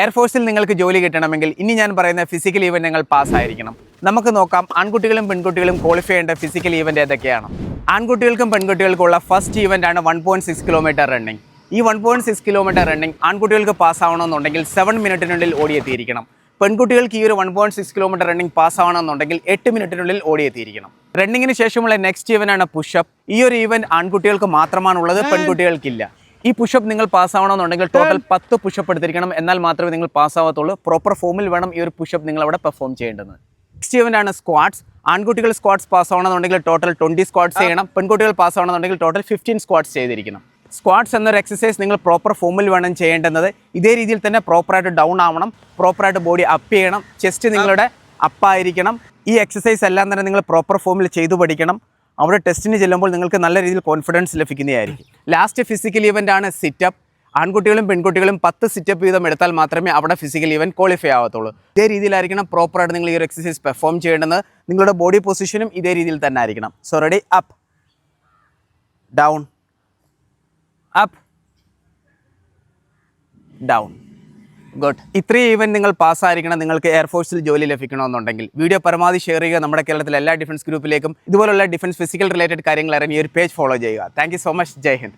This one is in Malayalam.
എയർഫോഴ്സിൽ നിങ്ങൾക്ക് ജോലി കിട്ടണമെങ്കിൽ ഇനി ഞാൻ പറയുന്ന ഫിസിക്കൽ ഈവന്റ് നിങ്ങൾ പാസ്സായിരിക്കണം നമുക്ക് നോക്കാം ആൺകുട്ടികളും പെൺകുട്ടികളും ക്വാളിഫൈ ചെയ്യേണ്ട ഫിസിക്കൽ ഈവന്റ് ഏതൊക്കെയാണ്? ആൺകുട്ടികൾക്കും പെൺകുട്ടികൾക്കും ഉള്ള ഫസ്റ്റ് ഈവന്റ് ആണ് one point six kilometre running ഈ one point six kilometre running ആൺകുട്ടികൾക്ക് പാസ്സാവണമെന്നുണ്ടെങ്കിൽ സെവൻ മിനിറ്റിനുള്ളിൽ ഓടിയെത്തിയിരിക്കണം. പെൺകുട്ടികൾക്ക് ഈ ഒരു one point six kilometre running പാസ്സാവണമെന്നുണ്ടെങ്കിൽ എട്ട് മിനിറ്റിനുള്ളിൽ ഓടിയെത്തിയിരിക്കണം. റണ്ണിങ്ങിന് ശേഷമുള്ള നെക്സ്റ്റ് ഈവന്റ് ആണ് പുഷപ്പ് ഈ ഒരു ഈവന്റ് ആൺകുട്ടികൾക്ക് മാത്രമാണുള്ളത് പെൺകുട്ടികൾക്കില്ല. ഈ പുഷപ്പ് നിങ്ങൾ പാസ്സാവണമെന്നുണ്ടെങ്കിൽ ടോട്ടൽ പത്ത് പുഷപ്പ് എടുത്തിരിക്കണം എന്നാൽ മാത്രമേ നിങ്ങൾ പാസ്സാവത്തുള്ളൂ. പ്രോപ്പർ ഫോമിൽ വേണം ഈ ഒരു പുഷപ്പ് നിങ്ങൾ അവിടെ പെർഫോം ചെയ്യേണ്ടത്. നെക്സ്റ്റ് ഇവന്റ് ആണ് സ്ക്വാഡ്സ് ആൺകുട്ടികൾ സ്ക്വാഡ്സ് പാസ് ആവണമെന്നുണ്ടെങ്കിൽ ടോട്ടൽ ട്വന്റി സ്ക്വാഡ്സ് ചെയ്യണം. പെൺകുട്ടികൾ പാസ് ആവണമെന്നുണ്ടെങ്കിൽ ടോട്ടൽ ഫിഫ്റ്റീൻ സ്ക്വാഡ്സ് ചെയ്തിരിക്കണം. സ്ക്വാഡ്സ് എന്നൊരു എക്സസൈസ് നിങ്ങൾ പ്രോപ്പർ ഫോമിൽ വേണം ചെയ്യേണ്ടുന്നത്. ഇതേ രീതിയിൽ തന്നെ പ്രോപ്പറായിട്ട് ഡൗൺ ആവണം. പ്രോപ്പറായിട്ട് ബോഡി അപ്പ് ചെയ്യണം. ചെസ്റ്റ് നിങ്ങളുടെ അപ്പായിരിക്കണം ഈ എക്സസൈസ് എല്ലാം തന്നെ നിങ്ങൾ പ്രോപ്പർ ഫോമിൽ ചെയ്തു പഠിക്കണം. അവിടെ ടെസ്റ്റിന് ചെല്ലുമ്പോൾ നിങ്ങൾക്ക് നല്ല രീതിയിൽ കോൺഫിഡൻസ് ലഭിക്കുന്നതായിരിക്കും. ലാസ്റ്റ് ഫിസിക്കൽ ഇവന്റ് ആണ് സിറ്റപ്പ് ആൺകുട്ടികളും പെൺകുട്ടികളും പത്ത് സിറ്റപ്പ് വീതം എടുത്താൽ മാത്രമേ അവിടെ ഫിസിക്കൽ ഇവന്റ് ക്വാളിഫൈ ആവത്തുള്ളൂ. ഇതേ രീതിയിലായിരിക്കണം പ്രോപ്പറായിട്ട് നിങ്ങൾ ഈ ഒരു എക്സസൈസ് പെർഫോം ചെയ്യേണ്ടത്. നിങ്ങളുടെ ബോഡി പൊസിഷനും ഇതേ രീതിയിൽ തന്നെ ആയിരിക്കണം. So ready up down up down good ഇത്രയും ഈവന്റ് നിങ്ങൾ പാസ്സായിരിക്കണം നിങ്ങൾക്ക് എയർഫോഴ്സിൽ ജോലി ലഭിക്കണമെന്നുണ്ടെങ്കിൽ. വീഡിയോ പരമാവധി ഷെയർ ചെയ്യുക നമ്മുടെ കേരളത്തിലെ എല്ലാ ഡിഫൻസ് ഗ്രൂപ്പിലേക്കും ഇതുപോലുള്ള ഡിഫൻസ് ഫിസിക്കൽ റിലേറ്റഡ് കാര്യങ്ങൾ അറിയാൻ ഈ ഒരു പേജ് ഫോളോ ചെയ്യുക. Thank so much Jai Hind.